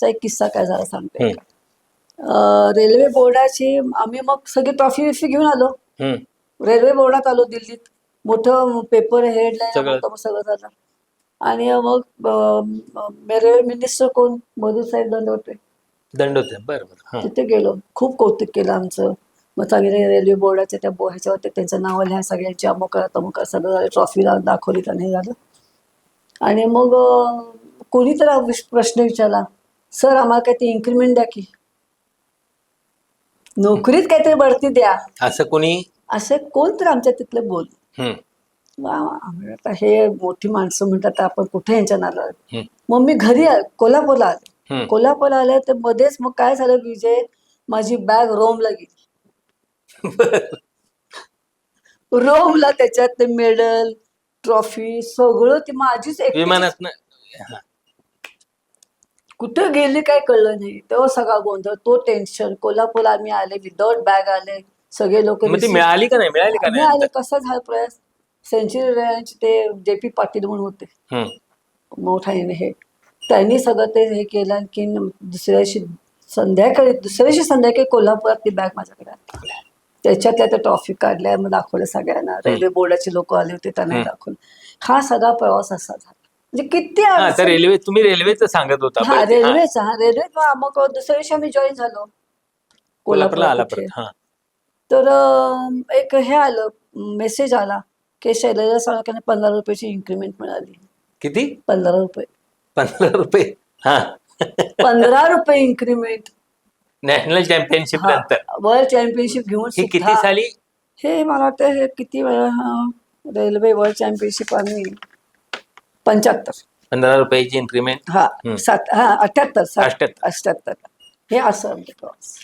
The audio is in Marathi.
चा एक किस्सा काय झाला सांगते. अं, रेल्वे बोर्डाची आम्ही मग सगळी ट्रॉफी विफी घेऊन आलो. हम्म. रेल्वे बोर्डात आलो दिल्लीत. मोठं पेपर हेडलाईन सगळं. मग सगळं झालं. आणि मग अं, रेल्वे मिनिस्टर कोण? मधु साहेब दंडवते. दंड होते बरं बरं. हा. तिथे गेलो. खूप कौतुक केलं आमचं. मग चांगले रेल्वे बोर्डाच्या त्या बो ह्याच्यावरती त्यांचं नाव लिहा सगळ्यांची अमुक करा तमुक करा सगळं झालं. ट्रॉफी दाखवली त्याने झालं. आणि मग अं, कोणीतरी विश- प्रश्न विचारला. सर आम्हाला काहीतरी इन्क्रीमेंट द्या की. नोकरीत काहीतरी बढती द्या. असं कोणी? असे कोण तर आमच्या तिथले बोल. हम्म. आम्ही आता हे मोठी माणसं म्हणतात आपण कुठे यांच्या नाला हम्म. मग मी घरी आले कोल्हापूरला आले. हम्म. कोल्हापूरला आले तर मध्येच मग काय झालं विजय माझी बॅग रोमला गेली. रोमला त्याच्यात ते मेडल ट्रॉफी सगळं ती माझीच एकटीची- विमानात कुठं गेली काय कळलं नाही. तेव्हा सगळा गोंधळ तो टेन्शन कोल्हापूरला आम्ही आले विदाउट बॅग आले सगळे लोक मग ती मिळाली का नाही? मिळाली का नाही? आले कसा झाला प्रयास. सेंचुरी रेंज ते जे पी पाटील म्हणून होते. हम्म. मोठा आहे हे. त्यांनी सगळं ते हे केलं आणखी दुसऱ्या दिवशी संध्याकाळी दुसऱ्या दिवशी संध्याकाळी कोल्हापुरात ती बॅग माझ्याकडे आली. त्याच्यातल्या त्या ट्रॉफी काढल्या मग दाखवल्या सगळ्यांना. रेल्वे बोर्डाचे लोक आले होते त्यांना. दाखवलं. हा सगळा प्रवास असा झाला. म्हणजे किती हा तर रेल्वे तुम्ही रेल्वेचं सांगत होता हा. हा. रेल्वेचा हा रेल्वेत मग दुसऱ्या दिवशी आम्ही जॉईन झालो. कोल्हापूरला आला. परत हा. तर अं, एक हे आलं मेसेज आला की शैलजा साळकांना पंधरा रुपयाची इन्क्रीमेंट मिळाली. किती? पंधरा रुपये. पंधरा रुपये? हा. पंधरा रुपये इन्क्रीमेंट नॅशनल चॅम्पियनशिप नंतर. वर्ल्ड चॅम्पियनशिप घेऊन ही किती सुद्धा- साली? हे मला वाटतं हे किती वेळा हा, रेल्वे वर्ल्ड चॅम्पियनशिप आम्ही पंच्याहत्तर पंधरा रुपयाची इन्क्रीमेंट हा. सात हा अठ्याहत्तर सात- अठ्याहत्तर. अठ्याहत्तर हे असं आमचे प्रवास